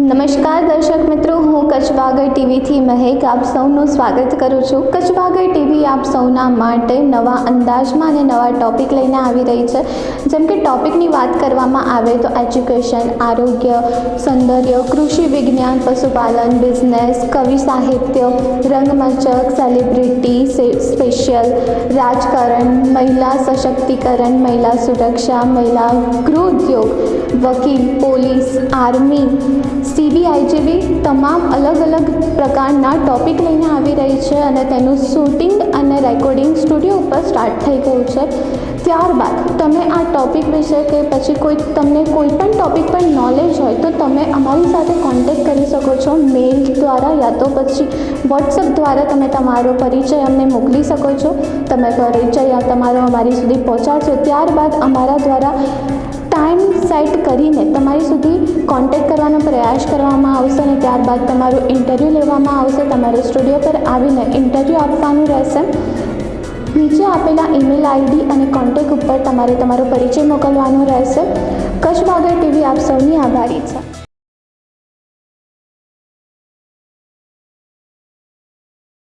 નમસ્કાર દર્શક મિત્રો, હું કચવાગર ટીવીથી મહેક આપ સૌનું સ્વાગત કરું છું. કચવાગર ટીવી આપ સૌના માટે નવા અંદાજમાં અને નવા ટોપિક લઈને આવી રહી છે. જેમ કે ટોપિકની વાત કરવામાં આવે તો એજ્યુકેશન, આરોગ્ય, સૌંદર્ય, કૃષિ વિજ્ઞાન, પશુપાલન, બિઝનેસ, કવિ સાહિત્ય, રંગમંચક, સેલિબ્રિટી સ્પેશિયલ, રાજકારણ, મહિલા સશક્તિકરણ, મહિલા સુરક્ષા, મહિલા ગૃહ ઉદ્યોગ, વકીલ, પોલીસ, આર્મી સીબીઆઈ જેવી તમામ અલગ અલગ પ્રકારના ટોપિક લઈને આવી રહી છે અને તેનું શૂટિંગ અને રેકોર્ડિંગ સ્ટુડિયો ઉપર સ્ટાર્ટ થઈ ગયું છે. ત્યારબાદ તમે આ ટોપિક વિશે કે પછી કોઈ તમને કોઈ પણ ટોપિક પર નોલેજ હોય તો તમે અમારી સાથે કોન્ટેક્ટ કરી શકો છો મેલ દ્વારા યા તો પછી વોટ્સઅપ દ્વારા તમે તમારો પરિચય અમને મોકલી શકો છો. તમે પરિચય તમારો અમારી સુધી પહોંચાડશો. ત્યારબાદ અમારા દ્વારા સેટ કરીને તમારી સુધી કોન્ટેક્ટ કરવાનો પ્રયાસ કરવામાં આવશે અને ત્યારબાદ તમારું ઇન્ટરવ્યૂ લેવામાં આવશે, તમારે સ્ટુડિયો પર આવીને ઇન્ટરવ્યૂ આપવાનું રહેશે. નીચે આપેલા ઈમેલ આઈડી અને કોન્ટેક્ટ ઉપર તમારે તમારો પરિચય મોકલવાનો રહેશે. કચ્છ બાગર ટીવી આપ સૌની આભારી છે.